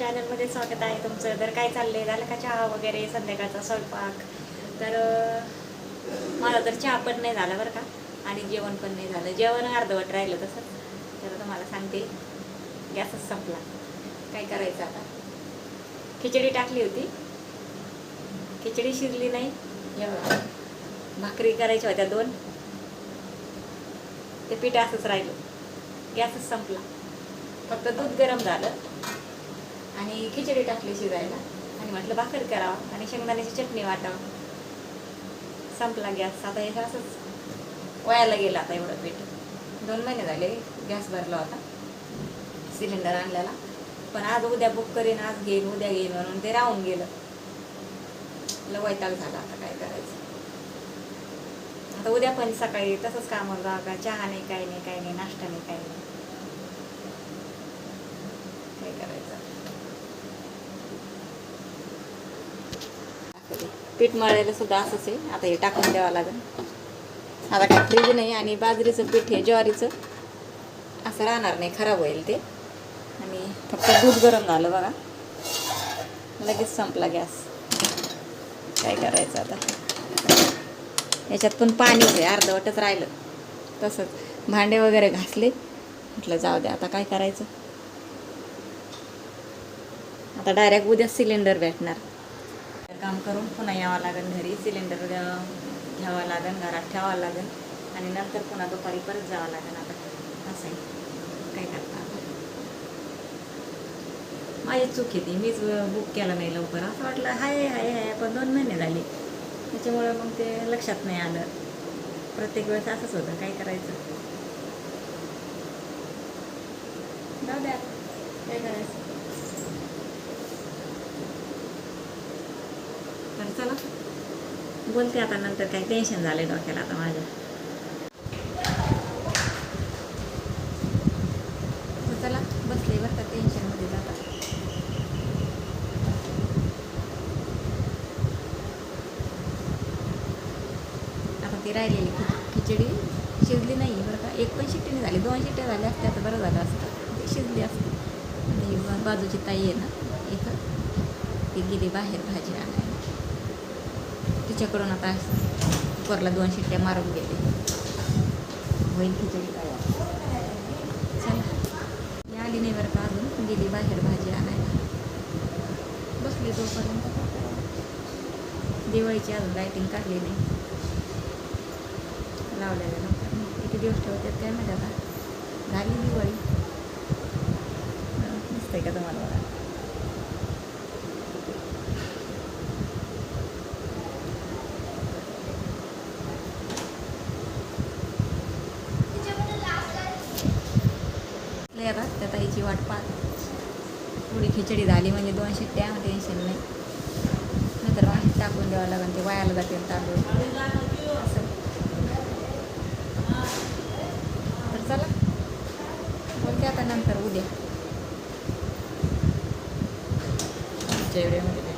चॅनलमध्ये स्वागत आहे तुमचं. तर काय चाललंय? झालं का चहा वगैरे संध्याकाळचा स्वयंपाक? तर मला तर चहा पण नाही झाला बरं का. आणि जेवण पण नाही झालं. जेवण अर्धवट राहिलं तसं तर तुम्हाला सांगते गॅसच संपला. काय करायचं आता? खिचडी टाकली होती. खिचडी शिजली नाही. भाकरी करायच्या होत्या दोन. ते पीठ असंच राहिलं. गॅसच संपला. फक्त दूध गरम झालं. आणि खिचडी टाकली शिजायला. आणि म्हटलं भाकर करावं आणि शेंगदाण्याची चटणी वाटावं. संपला गॅस. आता हे असंच वयाला गेलं आता एवढं पीठ. दोन महिने झाले गॅस भरला होता सिलेंडर आणलेला पण आज उद्या बुक करीन आज घेईन उद्या घेईन म्हणून ते राहून गेलं. वैताग झाला आता काय करायचं. आता उद्या पण सकाळी तसंच कामावर जावं का? चहा नाही काय नाही काय नाही नाश्ता नाही काय नाही काय करायचं पीठ मळायला सुद्धा असंच आहे आता हे टाकून द्यावं लागेल. आता काय फ्रीज नाही आणि बाजरीचं पीठ हे ज्वारीचं असं राहणार नाही खराब होईल ते. आणि फक्त दूध गरम झालं बघा. लगेच संपला गॅस. काय करायचं आता? याच्यात पण पाणी आहे अर्धवटच राहिलं. तसंच भांडे वगैरे घासले. म्हटलं जाऊ दे आता काय करायचं? आता डायरेक्ट उद्या सिलेंडर भेटणार. काम करून पुन्हा यावं लागेल घरी सिलेंडर घ्यावं लागेल घरात ठेवावं लागेल आणि नंतर पुन्हा दुपारी परत जावं लागेल आता. असं आहे काय करता माझी चूक येते मीच बुक केला नाही लवकर. असं वाटलं हाय हाय हाय पण दोन महिने झाले. त्याच्यामुळे मग ते लक्षात नाही आलं. प्रत्येक वेळेस असंच होतं. काय करायचं? जाऊ द्या काय करायचं तर चला बोलते आता नंतर काय टेन्शन झालं डोक्याला आता माझ्या. चला बसले बरं का टेन्शनमध्ये जाता. आता ती राहिलेली खिचडी शिजली नाही बरं का. एक पण शिट्टी नाही झाली दोन शिट्ट्या झाल्या असत्या तर बरं झालं असतं. ते शिजली असते. बाजूची ताई आहे ना इथं. ती गेली बाहेर भाजी आणायला. तिच्याकडून आता कुकरला दोन शिट्ट्या मारून गेले. होईल खिचडी काय चला. आली नाही बरं का अजून. गेली बाहेर भाजी आणायला. बसली तोपर्यंत. दिवाळीची अजून लाईटिंग काढली नाही. लावलेल्या नंतर किती दिवस ठेवतात काय माहिती आता. झाली दिवाळी. दिसतंय का तुम्हाला? लय त्या ताईची वाट पाहत. थोडी खिचडी झाली म्हणजे दोन शिट्ट्या टेन्शन नाही. नंतर मग टाकून द्यावं लागेल ते वायाला जातील तांदूळ. असं. तर चला. बोलते आता नंतर उद्या. पुढच्या व्हिडिओमध्ये